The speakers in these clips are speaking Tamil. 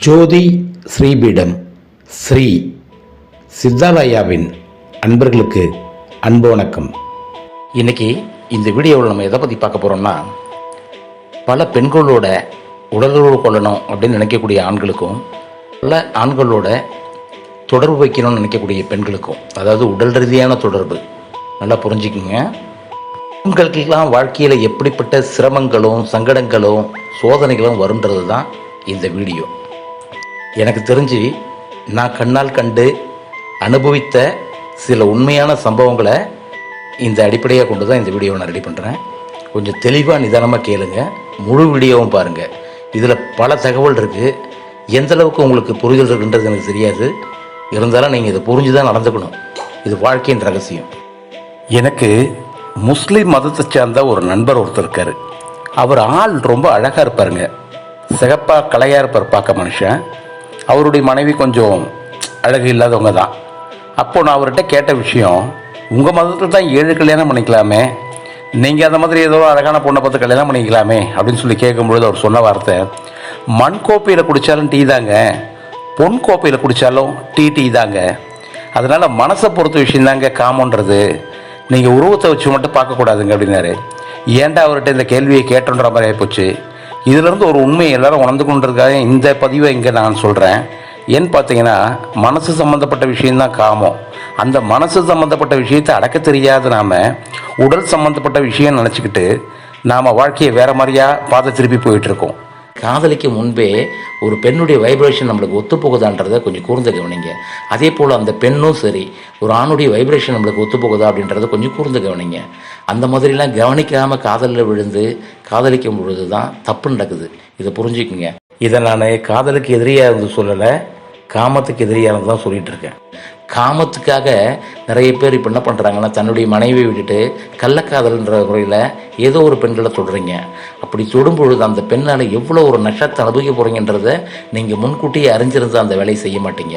ஜோதி ஸ்ரீபீடம் ஸ்ரீ சித்தாலயாவின் அன்பர்களுக்கு அன்பு வணக்கம். இன்னைக்கு இந்த வீடியோவில் நம்ம எதை பற்றி பார்க்க போகிறோம்னா பல பெண்களோட உடலுறவு கொள்ளணும் அப்படின்னு நினைக்கக்கூடிய ஆண்களுக்கும் பல ஆண்களோட தொடர்பு வைக்கணும்னு நினைக்கக்கூடிய பெண்களுக்கும் அதாவது உடல் ரீதியான தொடர்பு. நல்லா புரிஞ்சுக்குங்க. பெண்களுக்கெல்லாம் வாழ்க்கையில் எப்படிப்பட்ட சிரமங்களும் சங்கடங்களும் சோதனைகளும் வருன்றது தான் இந்த வீடியோ. எனக்கு தெரிஞ்சு நான் கண்ணால் கண்டு அனுபவித்த சில உண்மையான சம்பவங்களை இந்த அடிப்படையாக கொண்டு தான் இந்த வீடியோவை நான் ரெடி பண்ணுறேன் கொஞ்சம் தெளிவாக நிதானமாக கேளுங்க. முழு வீடியோவும் பாருங்கள் இதில் பல தகவல் இருக்குது எந்த அளவுக்கு உங்களுக்கு புரிதல் இருக்குன்றது எனக்கு தெரியாது. இருந்தாலும் நீங்கள் இதை புரிஞ்சு தான் நடந்துக்கணும். இது வாழ்க்கையின் ரகசியம். எனக்கு முஸ்லீம் மதத்தை சேர்ந்த ஒரு நண்பர் ஒருத்தர் இருக்கார். அவர் ஆள் ரொம்ப அழகாக இருப்பாருங்க. சிகப்பாக கலையாக இருப்பார் பார்க்க மனுஷன். அவருடைய மனைவி கொஞ்சம் அழகு இல்லாதவங்க தான். அப்போது நான் அவர்கிட்ட கேட்ட விஷயம் உங்கள் மதத்தில் தான் ஏழு கல்யாணம் பண்ணிக்கலாமே. நீங்கள் அந்த மாதிரி ஏதோ அழகான பொண்ணை பார்த்து கல்யாணம் பண்ணிக்கலாமே அப்படின்னு சொல்லி கேட்கும்பொழுது அவர் சொன்ன வார்த்தை மண் கோப்பையில் குடித்தாலும் டீ தாங்க. பொன் கோப்பையில் குடித்தாலும் டீ டீ தாங்க. அதனால் மனசை பொறுத்த விஷயந்தாங்க காமன்றது. நீங்கள் உருவத்தை வச்சு மட்டும் பார்க்கக்கூடாதுங்க அப்படின்னாரு. ஏன்டா அவர்கிட்ட இந்த கேள்வியை கேட்டோன்ற மாதிரி ஆகிப்போச்சு இதிலிருந்து ஒரு உண்மையை எல்லாரும் உணர்ந்து கொண்டிருக்காங்க. இந்த பதிவை இங்கே நான் சொல்கிறேன் ஏன்னு பார்த்தீங்கன்னா மனசு சம்மந்தப்பட்ட விஷயந்தான் காமம். அந்த மனசு சம்மந்தப்பட்ட விஷயத்தை அடக்க தெரியாத நாம் உடல் சம்மந்தப்பட்ட விஷயம் நினச்சிக்கிட்டு நாம் வாழ்க்கையை வேறு மாதிரியா பாதை திருப்பி போயிட்டுருக்கோம் காதலிக்கு முன்பே ஒரு பெண்ணுடைய வைப்ரேஷன் நம்மளுக்கு ஒத்துப்போகுதான்றதை கொஞ்சம் கூர்ந்து கவனிங்க. அதே போல் அந்த பெண்ணும் சரி ஒரு ஆணுடைய வைப்ரேஷன் நம்மளுக்கு ஒத்துப்போகுதா அப்படின்றத கொஞ்சம் கூர்ந்து கவனிங்க. அந்த மாதிரிலாம் கவனிக்காமல் காதலில் விழுந்து காதலிக்கும் பொழுது தான் தப்பு நடக்குது. இதை புரிஞ்சுக்குங்க. இதை நான் காதலுக்கு எதிரியாக இருந்து சொல்லலை. காமத்துக்கு எதிரியானது தான் சொல்லிட்டு இருக்கேன். காமத்துக்காக நிறைய பேர் இப்போ என்ன பண்ணுறாங்கன்னா தன்னுடைய மனைவியை விட்டுட்டு கள்ளக்காதல்ன்ற முறையில் ஏதோ ஒரு பெண்களை தொடுறீங்க. அப்படி தொடும்பொழுது அந்த பெண்ணால் எவ்வளோ ஒரு நஷ்டத்தை அனுபவிக்க போகிறீங்கன்றத நீங்கள் முன்கூட்டியே அறிஞ்சிருந்து அந்த வேலையை செய்ய மாட்டீங்க.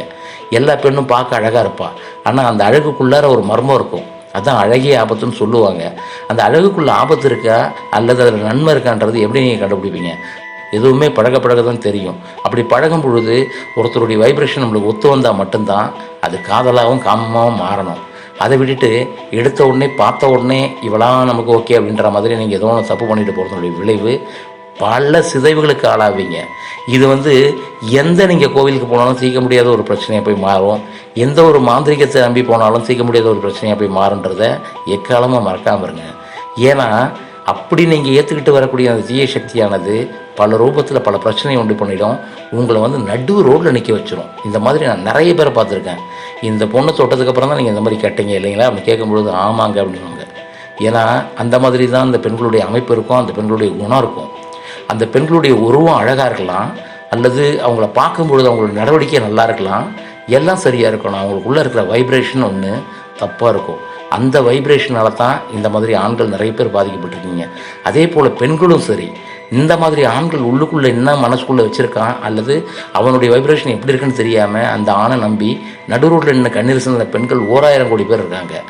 எல்லா பெண்ணும் பார்க்க அழகாக இருப்பாள் ஆனால் அந்த அழகுக்குள்ளார ஒரு மர்மம் இருக்கும். அதுதான் அழகிய ஆபத்துன்னு சொல்லுவாங்க. அந்த அழகுக்குள்ள ஆபத்து இருக்கா? அல்லது அதில் நன்மை இருக்கான்றது எப்படி நீங்கள் கண்டுபிடிப்பீங்க? எதுவுமே பழக பழக தான் தெரியும். அப்படி பழகும் பொழுது ஒருத்தருடைய வைப்ரேஷன் நம்மளுக்கு ஒத்து வந்தால் மட்டும்தான் அது காதலாகவும் காமமாகவும் மாறணும். அதை விட்டுட்டு எடுத்த உடனே பார்த்த உடனே இவளாம் நமக்கு ஓகே அப்படின்ற மாதிரி நீங்கள் ஏதோ ஒன்று தப்பு பண்ணிட்டு போகிறதுனுடைய விளைவு பல சிதைவுகளுக்கு ஆளாவீங்க. இது வந்து எந்த நீங்கள் கோவிலுக்கு போனாலும் தீர்க்க முடியாத ஒரு பிரச்சனையாக போய் மாறும். எந்த ஒரு மாந்திரிகத்தை நம்பி போனாலும் தீர்க்க முடியாத ஒரு பிரச்சனையாக போய் மாறுன்றத எக்காலமாக மறக்காமல் இருங்க. ஏன்னா அப்படி நீங்கள் ஏற்றுக்கிட்டு வரக்கூடிய அந்த தீய சக்தியானது பல ரூபத்தில் பல பிரச்சனையை உண்டு பண்ணிடும். உங்களை வந்து நடு ரோட்டில் நிற்க வச்சிடும் இந்த மாதிரி நான் நிறைய பேரை பார்த்துருக்கேன். இந்த பொண்ணு தொட்டதுக்கப்புறம் தான் நீங்கள் இந்த மாதிரி கேட்டீங்க இல்லைங்களா? அப்படி கேட்கும்பொழுது ஆமாங்க அப்படின்வாங்க ஏன்னா அந்த மாதிரி தான் அந்த பெண்களுடைய அமைப்பு இருக்கும் அந்த பெண்களுடைய குணம் இருக்கும். அந்த பெண்களுடைய உருவம் அழகாக இருக்கலாம் அல்லது அவங்கள பார்க்கும்பொழுது அவங்களோட நடவடிக்கை நல்லா இருக்கலாம். எல்லாம் சரியாக இருக்கணும். அவங்களுக்குள்ளே இருக்கிற வைப்ரேஷன் ஒன்று தப்பாக இருக்கும். அந்த வைப்ரேஷனால தான் இந்த மாதிரி ஆண்கள் நிறைய பேர் பாதிக்கப்பட்டிருக்கீங்க. அதே போல் பெண்களும் சரி. இந்த மாதிரி ஆண்கள் உள்ளுக்குள்ளே என்ன மனசுக்குள்ளே வச்சுருக்கான்? அல்லது அவனுடைய வைப்ரேஷன் எப்படி இருக்குன்னு தெரியாமல் அந்த ஆணை நம்பி நடு ரோட்டில் நின்று கண்ணீர் சிந்த பெண்கள் ஓராயிரம் கோடி பேர் இருக்காங்க.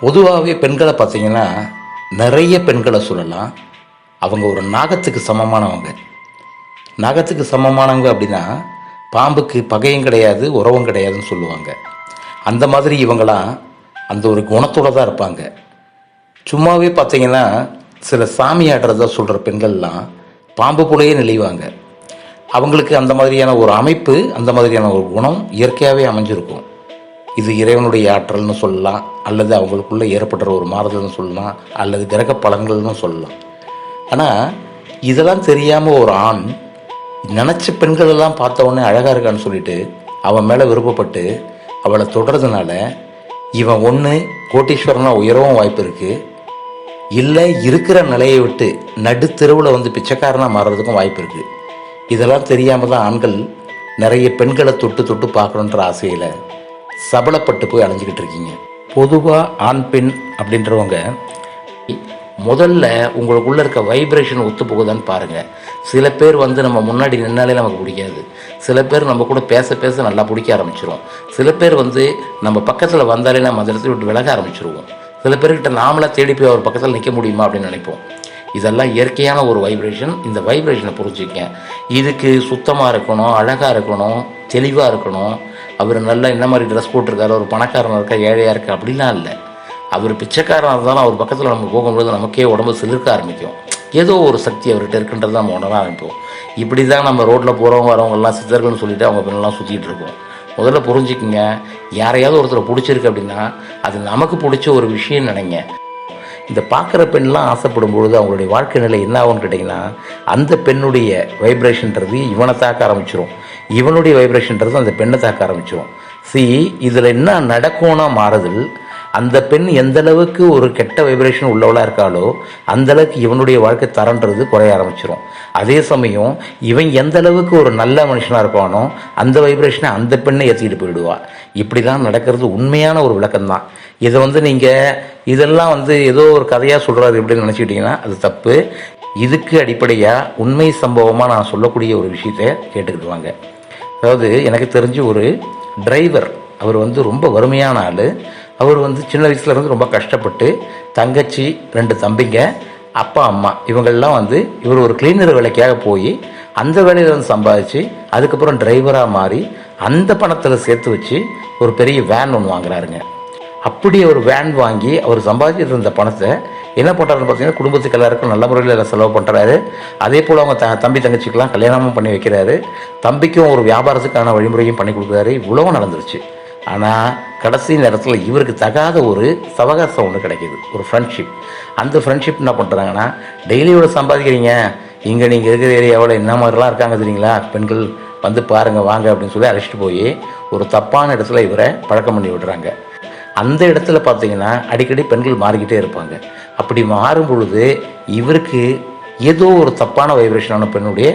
பொதுவாகவே பெண்களை பார்த்தீங்கன்னா நிறைய பெண்களை சொல்லலாம். அவங்க ஒரு நாகத்துக்கு சமமானவங்க. நாகத்துக்கு சமமானவங்க அப்படின்னா பாம்புக்கு பகையும் கிடையாது உறவும் கிடையாதுன்னு சொல்லுவாங்க. அந்த மாதிரி இவங்களாம் அந்த ஒரு குணத்தோட தான் இருப்பாங்க. சும்மாவே பார்த்தீங்கன்னா சில சாமி ஆடுறதா சொல்கிற பெண்கள்லாம் பாம்பு போலேயே நெளிவாங்க. அவங்களுக்கு அந்த மாதிரியான ஒரு அமைப்பு அந்த மாதிரியான ஒரு குணம் இயற்கையாகவே அமைஞ்சிருக்கும். இது இறைவனுடைய ஆற்றல்னு சொல்லலாம் அல்லது அவங்களுக்குள்ளே ஏற்படுற ஒரு மாறுதல்னு சொல்லலாம் அல்லது கிரக பலன்கள்னு சொல்லலாம். ஆனால் இதெல்லாம் தெரியாமல் ஒரு ஆண் நினச்ச பெண்களெல்லாம் பார்த்த உடனே அழகாக இருக்கான்னு சொல்லிட்டு அவன் மேலே விருப்பப்பட்டு அவளை தொடர்றதுனால இவன் ஒன்று கோட்டீஸ்வரனாக உயரவும் வாய்ப்பு இருக்குது இல்லை இருக்கிற நிலையை விட்டு நடுத்தெருவில் வந்து பிச்சைக்காரனாக மாறுறதுக்கும் வாய்ப்பு இருக்குது இதெல்லாம் தெரியாமல் தான் ஆண்கள் நிறைய பெண்களை தொட்டு தொட்டு பார்க்கணுன்ற ஆசையில் சபலப்பட்டு போய் அலைஞ்சிக்கிட்டு இருக்கீங்க. பொதுவாக ஆண் பெண் அப்படின்றவங்க முதல்ல உங்களுக்குள்ளே இருக்க வைப்ரேஷன் ஒத்து போகுதான்னு பாருங்கள் சில பேர் வந்து நம்ம முன்னாடி நின்னாலே நமக்கு பிடிக்காது. சில பேர் நம்ம கூட பேச பேச நல்லா பிடிக்க ஆரம்பிச்சிரும். சில பேர் வந்து நம்ம பக்கத்தில் வந்தாலே நம்ம அந்த இடத்துல விட்டு விலக ஆரம்பிச்சிருவோம். சில பேர்கிட்ட நாமளாக தேடி போய் அவர் பக்கத்தில் நிற்க முடியுமா அப்படின்னு நினைப்போம். இதெல்லாம் இயற்கையான ஒரு வைப்ரேஷன் இந்த வைப்ரேஷனை புரிஞ்சுக்க இதுக்கு சுத்தமாக இருக்கணும் அழகாக இருக்கணும் தெளிவாக இருக்கணும். அவர் நல்லா என்ன மாதிரி ட்ரெஸ் போட்டிருக்காரு ஒரு பணக்காரனாக இருக்கா ஏழையாக இருக்கா அப்படிலாம் இல்லை. அவர் பிச்சைக்காரனாக இருந்தாலும் அவர் பக்கத்தில் நம்ம போகும்பொழுது நமக்கே உடம்பு சிலிர்க்க ஆரம்பிக்கும். ஏதோ ஒரு சக்தி அவர்கிட்ட இருக்குன்றது நம்ம உணர ஆரம்பிப்போம். இப்படி தான் நம்ம ரோட்டில் போகிறவங்க வரவங்கெல்லாம் சித்தர்கள்னு சொல்லிட்டு அவங்க பின்னெல்லாம் சுற்றிட்டு இருக்கோம் முதல்ல புரிஞ்சுக்குங்க. யாரையாவது ஒருத்தரை பிடிச்சிருக்கு அப்படின்னா அது நமக்கு பிடிச்ச ஒரு விஷயம் நினைங்க. இந்த பார்க்குற பெண்லாம் ஆசைப்படும் பொழுது அவங்களுடைய வாழ்க்கை நிலை என்ன ஆகும்னு கேட்டிங்கன்னா அந்த பெண்ணுடைய வைப்ரேஷன்றது இவனை தாக்க ஆரம்பிச்சிரும். இவனுடைய வைப்ரேஷன்றது அந்த பெண்ணை தாக்க ஆரம்பிச்சிரும். சி இதில் என்ன நடக்கும்னா மாறுதல் அந்த பெண் எந்த அளவுக்கு ஒரு கெட்ட வைப்ரேஷன் உள்ளவளாக இருக்காளோ அந்த அளவுக்கு இவனுடைய வாழ்க்கை தரன்றது குறைய ஆரம்பிச்சிடும் அதே சமயம் இவன் எந்த அளவுக்கு ஒரு நல்ல மனுஷனாக இருப்பானோ அந்த வைப்ரேஷனை அந்த பெண்ணை ஏற்றிக்கிட்டு போயிடுவா. இப்படி தான் நடக்கிறது உண்மையான ஒரு விளக்கம் தான் இதை வந்து நீங்கள் இதெல்லாம் வந்து ஏதோ ஒரு கதையாக சொல்கிறாரு எப்படின்னு நினச்சிக்கிட்டிங்கன்னா அது தப்பு. இதுக்கு அடிப்படையாக உண்மை சம்பவமாக நான் சொல்லக்கூடிய ஒரு விஷயத்தை கேட்டுக்கிட்டு வாங்க. அதாவது எனக்கு தெரிஞ்சு ஒரு டிரைவர் அவர் வந்து ரொம்ப வறுமையான ஆள். அவர் வந்து சின்ன வயசில் இருந்து ரொம்ப கஷ்டப்பட்டு தங்கச்சி ரெண்டு தம்பிங்க அப்பா அம்மா இவங்கெல்லாம் வந்து இவர் ஒரு கிளீனர் வேலைக்காக போய் அந்த வேலையில் வந்து சம்பாதிச்சு அதுக்கப்புறம் டிரைவராக மாறி அந்த பணத்தில் சேர்த்து வச்சு ஒரு பெரிய வேன் ஒன்று வாங்குறாருங்க. அப்படி ஒரு வேன் வாங்கி அவர் சம்பாதிச்சிட்டு இருந்த பணத்தை என்ன பண்ணுறாருன்னு பார்த்தீங்கன்னா குடும்பத்துக்கு எல்லாருக்கும் நல்ல முறையில் எல்லாம் செலவு பண்ணுறாரு அதே போல் அவங்க த தம்பி தங்கச்சிக்கெல்லாம் கல்யாணமும் பண்ணி வைக்கிறாரு. தம்பிக்கும் ஒரு வியாபாரத்துக்கான வழிமுறையும் பண்ணி கொடுக்குறாரு. இவ்வளவும் நடந்துருச்சு. ஆனால் கடைசி நேரத்தில் இவருக்கு தகாத ஒரு சவகாசம் ஒன்று கிடைக்கிது. ஒரு ஃப்ரெண்ட்ஷிப் அந்த ஃப்ரெண்ட்ஷிப் என்ன பண்ணுறாங்கன்னா டெய்லி இவ்வளோ சம்பாதிக்கிறீங்க. இங்கே நீங்கள் இருக்கிற ஏரியாவில் என்ன மாதிரிலாம் இருக்காங்க தெரியுங்களா? பெண்கள் வந்து பாருங்கள் வாங்க அப்படின்னு சொல்லி அழைச்சிட்டு போய் ஒரு தப்பான இடத்துல இவரை பழக்கம் பண்ணி விடுறாங்க. அந்த இடத்துல பார்த்தீங்கன்னா அடிக்கடி பெண்கள் மாறிக்கிட்டே இருப்பாங்க. அப்படி மாறும் பொழுது இவருக்கு ஏதோ ஒரு தப்பான வைப்ரேஷனான பெண்ணுடைய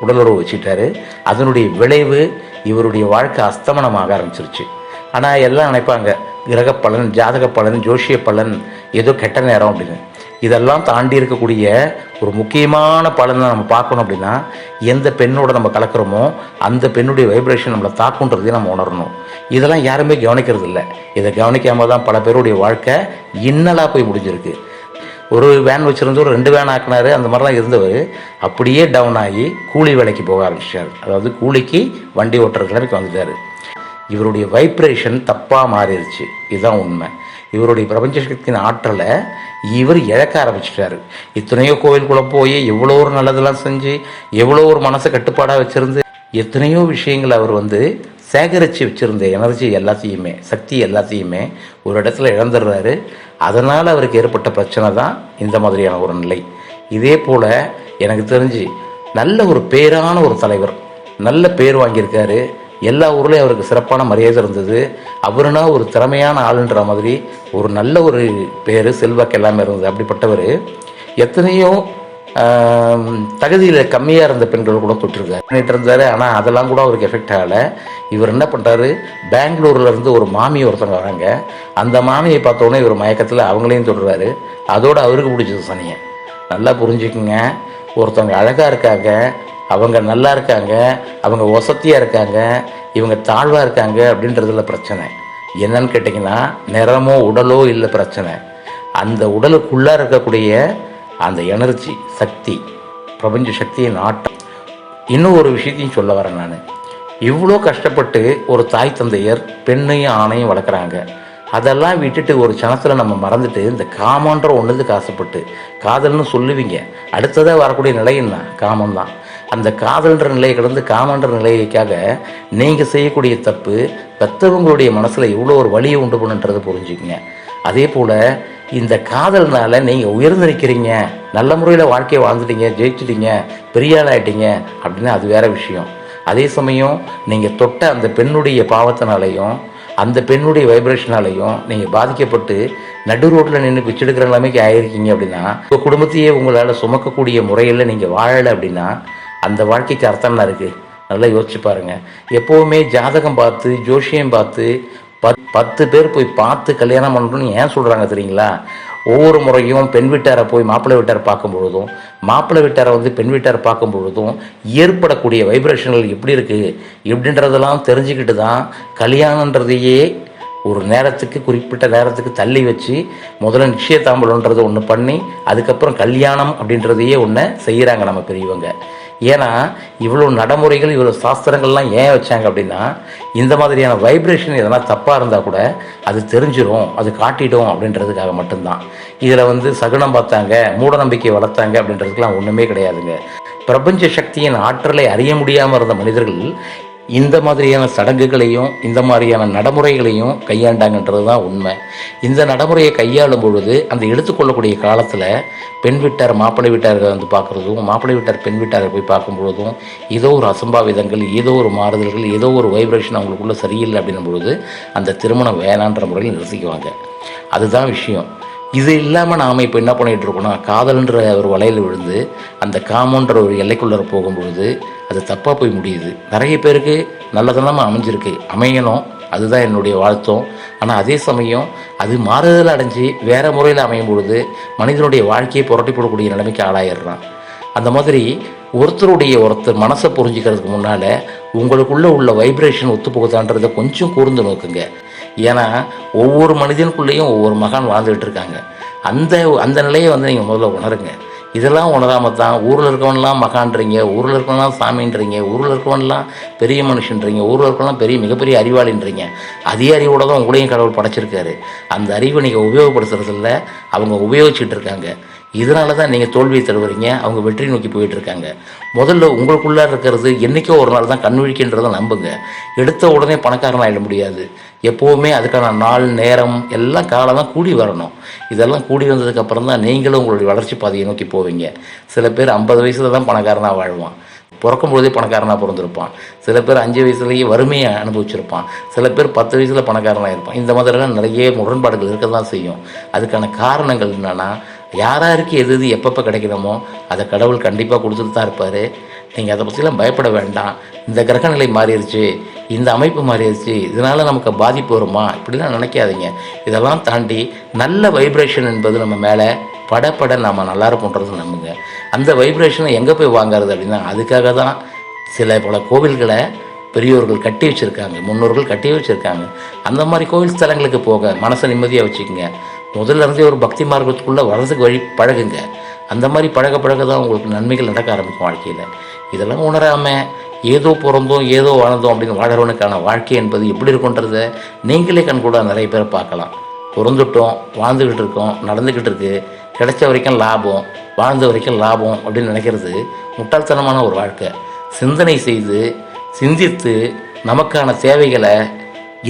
உடலுறவு வச்சுட்டாரு அதனுடைய விளைவு இவருடைய வாழ்க்கை அஸ்தமனமாக ஆரம்பிச்சிருச்சு. ஆனால் எல்லாம் நினைப்பாங்க. கிரக பலன் ஜாதக பலன் ஜோஷிய பலன் ஏதோ கெட்ட நேரம் அப்படின்னு. இதெல்லாம் தாண்டி இருக்கக்கூடிய ஒரு முக்கியமான பலனை நம்ம பார்க்கணும் அப்படின்னா எந்த பெண்ணோட நம்ம கலக்கிறோமோ அந்த பெண்ணுடைய வைப்ரேஷன் நம்மளை தாக்குன்றதையும் நம்ம உணரணும். இதெல்லாம் யாருமே கவனிக்கிறது இல்லை. இதை கவனிக்காம தான் பல பேருடைய வாழ்க்கை இன்னலாக போய் முடிஞ்சிருக்கு. ஒரு வேன் வச்சுருந்து ஒரு ரெண்டு வேன் ஆக்கினார் அந்த மாதிரிலாம் இருந்தவர் அப்படியே டவுன் ஆகி கூலி வேலைக்கு போக ஆரம்பிச்சார் அதாவது கூலிக்கு வண்டி ஓட்டுற கிளம்பிக்கு வந்துட்டார். இவருடைய வைப்ரேஷன் தப்பாக மாறிடுச்சு. இதுதான் உண்மை. இவருடைய பிரபஞ்ச சக்தியின் ஆற்றலை இவர் இழக்க ஆரம்பிச்சிட்டாரு. எத்தனையோ கோவிலுக்குள்ளே போய் எவ்வளோ ஒரு நல்லதெல்லாம் செஞ்சு எவ்வளோ ஒரு மனசை கட்டுப்பாடாக வச்சுருந்து எத்தனையோ விஷயங்கள் அவர் வந்து சேகரித்து வச்சுருந்த எனர்ஜி எல்லாத்தையுமே சக்தி எல்லாத்தையுமே ஒரு இடத்துல இழந்துடுறாரு. அதனால் அவருக்கு ஏற்பட்ட பிரச்சனை தான் இந்த மாதிரியான ஒரு நிலை. இதே போல் எனக்கு தெரிஞ்சு நல்ல ஒரு பேரான ஒரு தலைவர் நல்ல பேர் வாங்கியிருக்காரு. எல்லா ஊர்லேயும் அவருக்கு சிறப்பான மரியாதை இருந்தது. அவருனா ஒரு திறமையான ஆளுன்ற மாதிரி ஒரு நல்ல ஒரு பேர் செல்வாக்கு எல்லாமே இருந்தது. அப்படிப்பட்டவர். எத்தனையோ தகுதியில் கம்மியாக இருந்த பெண்கள் கூட தொட்டிருக்காரு பண்ணிட்டு இருந்தார். ஆனால் அதெல்லாம் கூட அவருக்கு எஃபெக்ட் ஆகலை. இவர் என்ன பண்ணுறாரு பெங்களூர்லேருந்து ஒரு மாமி ஒருத்தவங்க வராங்க. அந்த மாமியை பார்த்தோன்னே இவர் மயக்கத்தில் அவங்களையும் தொடுறாரு. அதோடு அவருக்கு பிடிச்சது சனியை நல்லா புரிஞ்சுக்குங்க. ஒருத்தவங்க அழகாக இருக்காங்க. அவங்க நல்லா இருக்காங்க அவங்க வசதியாக இருக்காங்க இவங்க தாழ்வாக இருக்காங்க அப்படின்றதுல பிரச்சனை. என்னன்னு கேட்டிங்கன்னா நிறமோ உடலோ இல்லை பிரச்சனை. அந்த உடலுக்குள்ளே இருக்கக்கூடிய அந்த எனர்ஜி சக்தி பிரபஞ்ச சக்தியின் ஆட்டம் இன்னும் ஒரு விஷயத்தையும் சொல்ல வரேன் நான். இவ்வளோ கஷ்டப்பட்டு ஒரு தாய் தந்தையர் பெண்ணையும் ஆணையும் வளர்க்குறாங்க. அதெல்லாம் விட்டுட்டு ஒரு சனத்தில் நம்ம மறந்துட்டு இந்த காமன்ற ஒன்றுக்கு ஆசைப்பட்டு காதல்னு சொல்லுவீங்க. அடுத்ததாக வரக்கூடிய நிலை என்ன? காமம் தான் அந்த காதல்ன்ற நிலையை கடந்து காமன்ற நிலைக்காக நீங்கள் செய்யக்கூடிய தப்பு பெற்றவங்களுடைய மனசில் இவ்வளோ ஒரு வழியை உண்டு பண்ணுன்றதை புரிஞ்சுக்கங்க. அதே போல் இந்த காதல்னால நீங்கள் உயர்ந்து நிற்கிறீங்க நல்ல முறையில் வாழ்க்கையை வாழ்ந்துட்டீங்க ஜெயிச்சிட்டீங்க பெரிய ஆளாயிட்டீங்க அப்படின்னு அப்படின்னா அது வேற விஷயம். அதே சமயம் நீங்கள் தொட்ட அந்த பெண்ணுடைய பாவத்தினாலையும் அந்த பெண்ணுடைய வைப்ரேஷனாலையும் நீங்கள் பாதிக்கப்பட்டு நடு ரோட்டில் நின்று பிச்செடுக்கிற நிலைமைக்கு ஆயிருக்கீங்க அப்படின்னா உங்கள் குடும்பத்தையே உங்களால் சுமக்கக்கூடிய முறையில் நீங்கள் வாழலை அப்படின்னா அந்த வாழ்க்கைக்கு அர்த்தம் என்ன இருக்குது நல்லா யோசிச்சு பாருங்கள் எப்போவுமே ஜாதகம் பார்த்து ஜோஷியம் பார்த்து பத் பத்து பேர் போய் பார்த்து கல்யாணம் பண்ணணும்னு ஏன் சொல்கிறாங்க தெரியுங்களா? ஒவ்வொரு முறையும் பெண் வீட்டாரை போய் மாப்பிள்ளை வீட்டாரை பார்க்கும் பொழுதும் மாப்பிள்ளை வீட்டாரை வந்து பெண் வீட்டாரை பார்க்கும் பொழுதும் ஏற்படக்கூடிய வைப்ரேஷன்கள் எப்படி இருக்குது இப்படின்றதெல்லாம் தெரிஞ்சுக்கிட்டு தான் கல்யாணன்றதையே ஒரு நேரத்துக்கு குறிப்பிட்ட நேரத்துக்கு தள்ளி வச்சு முதல்ல நிச்சயதாம்பலன்றது ஒன்று பண்ணி அதுக்கப்புறம் கல்யாணம் அப்படின்றதையே ஒன்று செய்கிறாங்க நம்ம பெரியவங்க. ஏன்னா இவ்வளோ நடைமுறைகள் இவ்வளோ சாஸ்திரங்கள்லாம் ஏன் வச்சாங்க அப்படின்னா இந்த மாதிரியான வைப்ரேஷன் எதனா தப்பாக இருந்தால் கூட அது தெரிஞ்சிடும் அது காட்டிடும் அப்படின்றதுக்காக மட்டும்தான். இதில் வந்து சகுனம் பார்த்தாங்க மூட நம்பிக்கை வளர்த்தாங்க அப்படின்றதுக்கெலாம் ஒன்றுமே கிடையாதுங்க. பிரபஞ்ச சக்தியின் ஆற்றலை அறிய முடியாமல் இருந்த மனிதர்கள் இந்த மாதிரியான சடங்குகளையும் இந்த மாதிரியான நடைமுறைகளையும் கையாண்டாங்கன்றது தான் உண்மை. இந்த நடைமுறையை கையாளும் பொழுது அந்த எடுத்துக்கொள்ளக்கூடிய காலத்தில் பெண் வீட்டார் மாப்பிள்ளை வீட்டாரை வந்து பார்க்குறதும் மாப்பிள்ளை வீட்டார் பெண் வீட்டாரை போய் பார்க்கும் பொழுதும் ஏதோ ஒரு அசம்பாவிதங்கள் ஏதோ ஒரு மாறுதல்கள் ஏதோ ஒரு வைப்ரேஷன் அவங்களுக்குள்ளே சரியில்லை அப்படின்னும் பொழுது அந்த திருமணம் வேணான்ற முறையில் நிறுத்திக்குவாங்க அதுதான் விஷயம். இது இல்லாமல் நாம் இப்போ என்ன பண்ணிகிட்டு இருக்கோம்னா காதல்ன்ற ஒரு வலையில் விழுந்து அந்த காமன்ற ஒரு எல்லைக்குள்ளே போகும்பொழுது அது தப்பாக போய் முடியுது. நிறைய பேருக்கு நல்லதெல்லாம் அமைஞ்சிருக்கு. அமையணும். அதுதான் என்னுடைய வாழ்த்தம். ஆனால் அதே சமயம் அது மாறுதல் அடைஞ்சு வேறு முறையில் அமையும் பொழுது மனிதனுடைய வாழ்க்கையை புரட்டி போடக்கூடிய நிலைமைக்கு ஆளாயிடுறான். அந்த மாதிரி ஒருத்தருடைய ஒருத்தர் மனசை புரிஞ்சுக்கிறதுக்கு முன்னால் உங்களுக்குள்ளே உள்ள வைப்ரேஷன் ஒத்து போகுதான்றதை கொஞ்சம் கூர்ந்து நோக்குங்க. ஏன்னா ஒவ்வொரு மனிதனுக்குள்ளேயும் ஒவ்வொரு மகான் வாழ்ந்துகிட்டு இருக்காங்க அந்த அந்த நிலையை வந்து நீங்கள் முதல்ல உணருங்க. இதெல்லாம் உணராமல் தான் ஊரில் இருக்கவன்லாம் மகான்றீங்க ஊரில் இருக்கவன்லாம் சாமின்றீங்க ஊரில் இருக்கவன்லாம் பெரிய மனுஷன்றீங்க ஊரில் இருக்கவன்லாம் பெரிய மிகப்பெரிய அறிவாளின்றீங்க. அதே அறிவோட தான் உங்களையும் கடவுள் படைச்சிருக்காரு. அந்த அறிவை நீங்கள் உபயோகப்படுத்துறதில்ல அவங்க உபயோகிச்சுட்டு இருக்காங்க இதனால தான் நீங்கள் தோல்வியை தருவீங்க அவங்க வெற்றி நோக்கி போயிட்டு இருக்காங்க முதல்ல உங்களுக்குள்ளே இருக்கிறது என்றைக்கோ ஒரு நாள் தான் கண்விழிக்கின்றதை நம்புங்க. எடுத்த உடனே பணக்காரன் ஆகிட முடியாது. எப்போவுமே அதுக்கான நாள் நேரம் எல்லாம் காலம் தான் கூடி வரணும். இதெல்லாம் கூடி வந்ததுக்கப்புறம் தான் நீங்களும் உங்களுடைய வளர்ச்சி பாதையை நோக்கி போவீங்க. சில பேர் ஐம்பது வயசில் தான் பணக்காரனாக வாழ்வான். பிறக்கும் பொழுதே பணக்காரனாக பிறந்திருப்பான். சில பேர் அஞ்சு வயசுலேயே வறுமையை அனுபவிச்சிருப்பான். சில பேர் பத்து வயசில் பணக்காரனாக இருப்பான். இந்த மாதிரிலாம் நிறைய முரண்பாடுகள் இருக்க தான் செய்யும். அதுக்கான காரணங்கள் என்னென்னா யாராருக்கு எது எது எப்பப்போ கிடைக்கணுமோ அதை கடவுள் கண்டிப்பாக கொடுத்துட்டு தான் இருப்பார். நீங்கள் அதை பற்றிலாம் பயப்பட வேண்டாம். இந்த கிரகநிலை மாறிடுச்சு இந்த அமைப்பு மாறிடுச்சு இதனால் நமக்கு பாதிப்பு வருமா? இப்படிலாம் நினைக்காதீங்க. இதெல்லாம் தாண்டி நல்ல வைப்ரேஷன் என்பது நம்ம மேலே பட பட நாம் நல்லா இருப்போன்றது நம்புங்க. அந்த வைப்ரேஷனை எங்கே போய் வாங்குறது அப்படின்னா அதுக்காக தான் சில பல கோவில்களை பெரியோர்கள் கட்டி வச்சுருக்காங்க முன்னோர்கள் கட்டி வச்சுருக்காங்க. அந்த மாதிரி கோவில் ஸ்தலங்களுக்கு போக மனசை நிம்மதியாக வச்சுக்கோங்க. முதல்ல இருந்தே ஒரு பக்தி மார்க்கத்துக்குள்ளே வர்றதுக்கு வழி பழகுங்க. அந்த மாதிரி பழக பழக தான் உங்களுக்கு நன்மைகள் நடக்க ஆரம்பிக்கும் வாழ்க்கையில். இதெல்லாம் உணராமல் ஏதோ பிறந்தோம் ஏதோ வாழ்ந்தோம் அப்படின்னு வாழறவனுக்கான வாழ்க்கை என்பது எப்படி இருக்குன்றத நீங்களே கண்கூட நிறைய பேர் பார்க்கலாம். பிறந்துட்டோம் வாழ்ந்துக்கிட்டு இருக்கோம் நடந்துக்கிட்டு இருக்கு. கிடைச்ச வரைக்கும் லாபம் வாழ்ந்த வரைக்கும் லாபம் அப்படின்னு நினைக்கிறது முட்டாள்தனமான ஒரு வாழ்க்கை. சிந்தனை செய்து சிந்தித்து நமக்கான தேவைகளை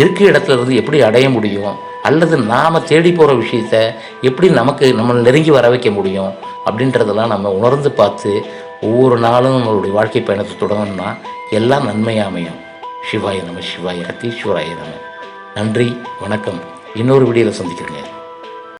இருக்க இடத்துல இருந்து எப்படி அடைய முடியும்? அல்லது நாம் தேடி போகிற விஷயத்த எப்படி நமக்கு நம்ம நெருங்கி வர வைக்க முடியும் அப்படின்றதெல்லாம் நம்ம உணர்ந்து பார்த்து ஒவ்வொரு நாளும் நம்மளுடைய வாழ்க்கை பயணத்தை தொடங்கணும்னா எல்லாம் நன்மையாக அமையும். சிவாய நம சிவாய ரத்தீஸ்வராய நம. நன்றி வணக்கம். இன்னொரு வீடியோவில் சந்திக்கிறேங்க.